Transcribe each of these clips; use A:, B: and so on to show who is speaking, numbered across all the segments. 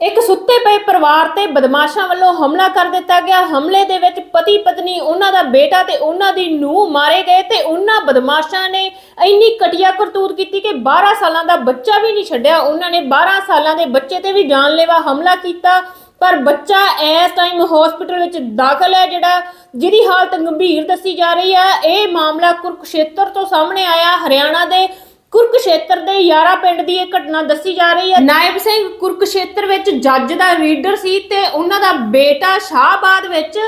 A: ਇੱਕ ਸੁੱਤੇ ਪਏ ਪਰਿਵਾਰ ਤੇ ਬਦਮਾਸ਼ਾਂ ਵੱਲੋਂ ਹਮਲਾ ਕਰ ਦਿੱਤਾ ਗਿਆ। ਹਮਲੇ ਦੇ ਵਿੱਚ ਪਤੀ ਪਤਨੀ ਉਹਨਾਂ ਦਾ ਬੇਟਾ ਤੇ ਉਹਨਾਂ ਦੀ ਨੂੰਹ ਮਾਰੇ ਗਏ ਤੇ ਉਹਨਾਂ ਬਦਮਾਸ਼ਾਂ ਨੇ ਇੰਨੀ ਘਟੀਆ ਕਰਤੂਤ ਕੀਤੀ ਕਿ 12 ਸਾਲਾਂ ਦਾ ਬੱਚਾ ਵੀ ਨਹੀਂ ਛੱਡਿਆ। ਉਹਨਾਂ ਨੇ 12 ਸਾਲਾਂ ਦੇ ਬੱਚੇ ਤੇ ਵੀ ਜਾਨਲੇਵਾ ਹਮਲਾ ਕੀਤਾ। ਪਰ ਬੱਚਾ ਇਸ ਟਾਈਮ ਹਸਪੀਟਲ ਵਿੱਚ ਦਾਖਲ ਹੈ, ਜਿਹੜਾ ਜਿਹਦੀ ਹਾਲਤ ਗੰਭੀਰ ਦੱਸੀ ਜਾ ਰਹੀ ਹੈ। ਇਹ ਮਾਮਲਾ ਕੁਰਕਸ਼ੇਤਰ ਤੋਂ ਸਾਹਮਣੇ ਆਇਆ, ਹਰਿਆਣਾ ਦੇ ਕੁਰਕਸ਼ੇਤਰ ਦੇ ਯਾਰਾ ਪਿੰਡ ਦੀ ਇਹ ਘਟਨਾ ਦੱਸੀ ਜਾ ਰਹੀ ਹੈ। ਨਾਇਬ ਸਿੰਘ ਕੁਰਕਸ਼ੇਤਰ ਵਿੱਚ ਜੱਜ ਦਾ ਰੀਡਰ ਸੀ ਤੇ ਉਹਨਾਂ ਦਾ ਬੇਟਾ ਸ਼ਾਹਬਾਦ ਵਿੱਚ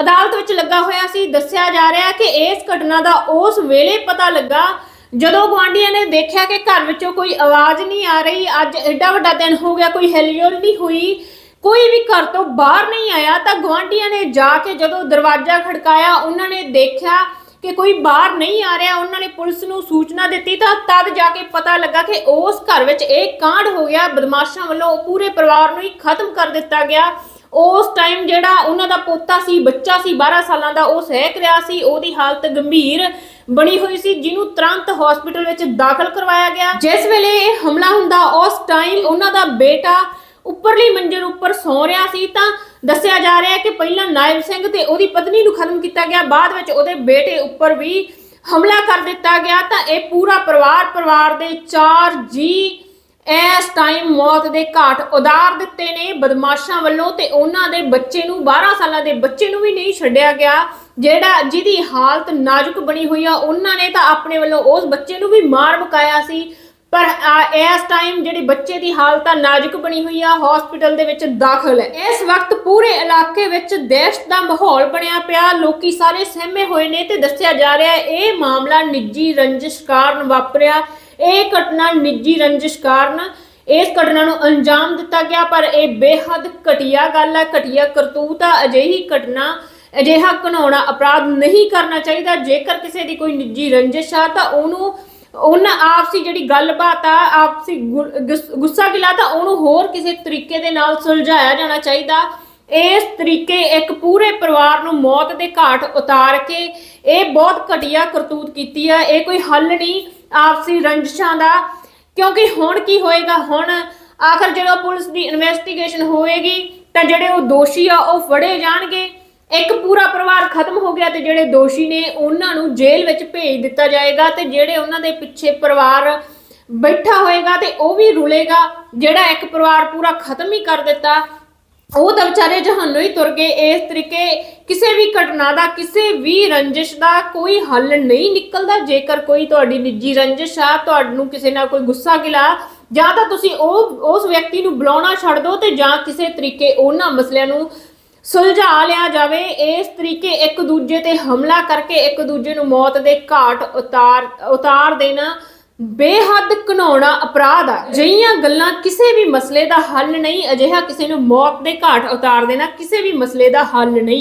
A: ਅਦਾਲਤ ਵਿੱਚ ਲੱਗਾ ਹੋਇਆ ਸੀ। ਦੱਸਿਆ ਜਾ ਰਿਹਾ ਕਿ ਇਸ ਘਟਨਾ ਦਾ ਉਸ ਵੇਲੇ ਪਤਾ ਲੱਗਾ ਜਦੋਂ ਗੁਆਂਢੀਆਂ ਨੇ ਦੇਖਿਆ ਕਿ ਘਰ ਵਿੱਚੋਂ ਕੋਈ ਆਵਾਜ਼ ਨਹੀਂ ਆ ਰਹੀ। ਅੱਜ ਐਡਾ ਵੱਡਾ ਦਿਨ ਹੋ ਗਿਆ, ਕੋਈ ਹਿਲਜੁਲ ਨਹੀਂ ਹੋਈ, ਕੋਈ ਵੀ ਘਰ ਤੋਂ ਬਾਹਰ ਨਹੀਂ ਆਇਆ। ਤਾਂ ਗੁਆਂਢੀਆਂ ਨੇ ਜਾ ਕੇ ਜਦੋਂ ਦਰਵਾਜ਼ਾ ਖੜਕਾਇਆ, ਉਹਨਾਂ ਨੇ ਦੇਖਿਆ ਕਿ ਕੋਈ ਬਾਹਰ ਨਹੀਂ ਆ ਰਿਹਾ, ਉਹਨਾਂ ਨੇ ਪੁਲਿਸ ਨੂੰ ਸੂਚਨਾ ਦਿੱਤੀ ਤਾਂ ਤਦ ਜਾ ਕੇ ਪਤਾ ਲੱਗਾ ਕਿ ਉਸ ਘਰ ਵਿੱਚ ਇਹ ਕਾਂਡ ਹੋ ਗਿਆ। ਬਦਮਾਸ਼ਾਂ ਵੱਲੋਂ ਪੂਰੇ ਪਰਿਵਾਰ ਨੂੰ ਹੀ ਖਤਮ ਕਰ ਦਿੱਤਾ ਗਿਆ। ਉਸ ਟਾਈਮ ਜਿਹੜਾ ਉਹਨਾਂ ਦਾ ਪੋਤਾ ਸੀ, ਬੱਚਾ ਸੀ 12 ਸਾਲਾਂ ਦਾ, ਉਹ ਸਹਿਕ ਰਿਹਾ ਸੀ। ਉਹਦੀ ਹਾਲਤ ਗੰਭੀਰ ਬਣੀ ਹੋਈ ਸੀ, ਜਿਹਨੂੰ ਤੁਰੰਤ ਹਸਪੀਟਲ ਵਿੱਚ ਦਾਖਲ ਕਰਵਾਇਆ ਗਿਆ। ਜਿਸ ਵੇਲੇ ਇਹ ਹਮਲਾ ਹੁੰਦਾ, ਉਸ ਟਾਈਮ ਉਹਨਾਂ ਦਾ ਬੇਟਾ ਉੱਪਰਲੀ ਮੰਜ਼ਿਲ ਉੱਪਰ ਸੌ ਰਿਹਾ ਸੀ, ਤਾਂ ਦੱਸਿਆ ਜਾ ਰਿਹਾ ਹੈ ਕਿ ਪਹਿਲਾਂ ਨਾਇਬ ਸਿੰਘ ਤੇ ਉਹਦੀ ਪਤਨੀ ਨੂੰ ਖਤਮ ਕੀਤਾ ਗਿਆ, ਬਾਅਦ ਵਿੱਚ ਉਹਦੇ ਬੇਟੇ ਉੱਪਰ ਵੀ ਹਮਲਾ ਕਰ ਦਿੱਤਾ ਗਿਆ, ਤਾਂ ਇਹ ਪੂਰਾ ਪਰਿਵਾਰ ਪਰਿਵਾਰ ਦੇ 4 ਜੀ ਇਸ ਟਾਈਮ ਮੌਤ ਦੇ ਘਾਟ ਉਦਾਰ ਦਿੱਤੇ ਨੇ, ਬਦਮਾਸ਼ਾਂ ਵੱਲੋਂ ਤੇ ਉਹਨਾਂ ਦੇ ਬੱਚੇ ਨੂੰ 12 ਸਾਲਾਂ ਦੇ ਬੱਚੇ ਨੂੰ ਵੀ ਨਹੀਂ ਛੱਡਿਆ ਗਿਆ, ਜਿਹੜਾ ਜਿਹਦੀ ਹਾਲਤ ਨਾਜ਼ੁਕ ਬਣੀ ਹੋਈ ਆ, ਉਹਨਾਂ ਨੇ ਤਾਂ ਆਪਣੇ ਵੱਲੋਂ ਉਸ ਬੱਚੇ ਨੂੰ ਵੀ ਮਾਰ ਮੁਕਾਇਆ ਸੀ। ਪਰ ਆ, ਇਸ ਟਾਈਮ ਜਿਹੜੀ ਬੱਚੇ ਦੀ ਹਾਲਤ ਆ ਨਾਜ਼ੁਕ ਬਣੀ ਹੋਈ ਆ ਹਸਪੀਟਲ ਦੇ ਵਿੱਚ ਦਾਖਲ ਹੈ। ਇਸ ਵਕਤ ਪੂਰੇ ਇਲਾਕੇ ਵਿੱਚ ਦਹਿਸ਼ਤ ਦਾ ਮਾਹੌਲ ਬਣਿਆ ਪਿਆ ਲੋਕੀ ਸਾਰੇ ਸਹਿਮੇ ਹੋਏ ਨੇ ਤੇ ਦੱਸਿਆ ਜਾ ਰਿਹਾ ਹੈ ਇਹ ਮਾਮਲਾ ਨਿੱਜੀ ਰੰਜਿਸ਼ ਕਾਰਨ ਵਾਪਰਿਆ। ਇਹ ਘਟਨਾ ਨਿੱਜੀ ਰੰਜਿਸ਼ ਕਾਰਨ ਇਸ ਘਟਨਾ ਨੂੰ ਅੰਜਾਮ ਦਿੱਤਾ ਗਿਆ ਪਰ ਇਹ ਬੇਹੱਦ ਘਟੀਆ ਗੱਲ ਹੈ ਘਟੀਆ ਕਰਤੂਤ ਆ ਅਜਿਹੀ ਘਟਨਾ ਅਜਿਹਾ ਘਨਾਉਣਾ ਅਪਰਾਧ ਨਹੀਂ ਕਰਨਾ ਚਾਹੀਦਾ। ਜੇਕਰ ਕਿਸੇ ਦੀ ਕੋਈ ਨਿੱਜੀ ਰੰਜਿਸ਼ ਆ ਤਾਂ ਉਹਨੂੰ ਉਹਨਾਂ ਆਪਸੀ ਜਿਹੜੀ ਗੱਲਬਾਤ ਆ, ਆਪਸੀ ਗੁ- ਗੁੱਸ- ਗੁੱਸਾ ਗਿਲਾ ਤਾਂ ਉਹਨੂੰ ਹੋਰ ਕਿਸੇ ਤਰੀਕੇ ਦੇ ਨਾਲ ਸੁਲਝਾਇਆ ਜਾਣਾ ਚਾਹੀਦਾ। ਇਸ ਤਰੀਕੇ ਇੱਕ ਪੂਰੇ ਪਰਿਵਾਰ ਨੂੰ ਮੌਤ ਦੇ ਘਾਟ ਉਤਾਰ ਕੇ ਇਹ ਬਹੁਤ ਘਟੀਆ ਕਰਤੂਤ ਕੀਤੀ ਆ। ਇਹ ਕੋਈ ਹੱਲ ਨਹੀਂ ਆਪਸੀ ਰੰਜਿਸ਼ਾਂ ਦਾ, ਕਿਉਂਕਿ ਹੁਣ ਕੀ ਹੋਏਗਾ? ਹੁਣ ਆਖਰ ਜਦੋਂ ਪੁਲਿਸ ਦੀ ਇਨਵੈਸਟੀਗੇਸ਼ਨ ਹੋਏਗੀ, ਤਾਂ ਜਿਹੜੇ ਉਹ ਦੋਸ਼ੀ ਆ, ਉਹ ਫੜੇ ਜਾਣਗੇ। ਇੱਕ ਪੂਰਾ ਪਰਿਵਾਰ ਖਤਮ ਹੋ ਗਿਆ ਤੇ ਜਿਹੜੇ ਦੋਸ਼ੀ ਨੇ ਉਹਨਾਂ ਨੂੰ ਜੇਲ੍ਹ ਵਿੱਚ ਭੇਜ ਦਿੱਤਾ ਜਾਏਗਾ ਤੇ ਜਿਹੜੇ ਉਹਨਾਂ ਦੇ ਪਿੱਛੇ ਪਰਿਵਾਰ ਬੈਠਾ ਹੋਏਗਾ ਤੇ ਉਹ ਵੀ ਰੁਲੇਗਾ, ਜਿਹੜਾ ਇੱਕ ਪਰਿਵਾਰ ਪੂਰਾ ਖਤਮ ਹੀ ਕਰ ਦਿੱਤਾ, ਉਹ ਤਾਂ ਵਿਚਾਰੇ ਜਹਾਨੋਂ ਹੀ ਤੁਰ ਗਏ। ਇਸ ਤਰੀਕੇ ਕਿਸੇ ਵੀ ਘਟਨਾ ਦਾ, ਕਿਸੇ ਵੀ ਰੰਜਿਸ਼ ਦਾ ਕੋਈ ਹੱਲ ਨਹੀਂ ਨਿਕਲਦਾ। ਜੇਕਰ ਕੋਈ ਤੁਹਾਡੀ ਨਿੱਜੀ ਰੰਜਿਸ਼ ਆ, ਤੁਹਾਨੂੰ ਕਿਸੇ ਨਾਲ ਕੋਈ ਗੁੱਸਾ ਗਿਲਾ, ਜਾਂ ਤਾਂ ਤੁਸੀਂ ਉਹ, ਉਸ ਵਿਅਕਤੀ ਨੂੰ ਬੁਲਾਉਣਾ ਛੱਡ ਦਿਓ ਤੇ ਜਾਂ ਕਿਸੇ ਤਰੀਕੇ ਉਹਨਾਂ ਮਸਲਿਆਂ ਨੂੰ ਸੁਲਝਾ ਲਿਆ ਜਾਵੇ, ਇਸ ਤਰੀਕੇ ਇੱਕ ਦੂਜੇ ਤੇ ਹਮਲਾ ਕਰਕੇ ਇੱਕ ਦੂਜੇ ਨੂੰ ਮੌਤ ਦੇ ਘਾਟ ਉਤਾਰ ਉਤਾਰ ਦੇਣਾ ਬੇਹੱਦ ਘਨਾਉਣਾ ਅਪਰਾਧ ਆ। ਜਿਹੀਆਂ ਗੱਲਾਂ ਕਿਸੇ ਵੀ ਮਸਲੇ ਦਾ ਹੱਲ ਨਹੀਂ, ਅਜਿਹਾ ਕਿਸੇ ਨੂੰ ਮੌਤ ਦੇ ਘਾਟ ਉਤਾਰ ਦੇਣਾ ਕਿਸੇ ਵੀ ਮਸਲੇ ਦਾ ਹੱਲ ਨਹੀਂ।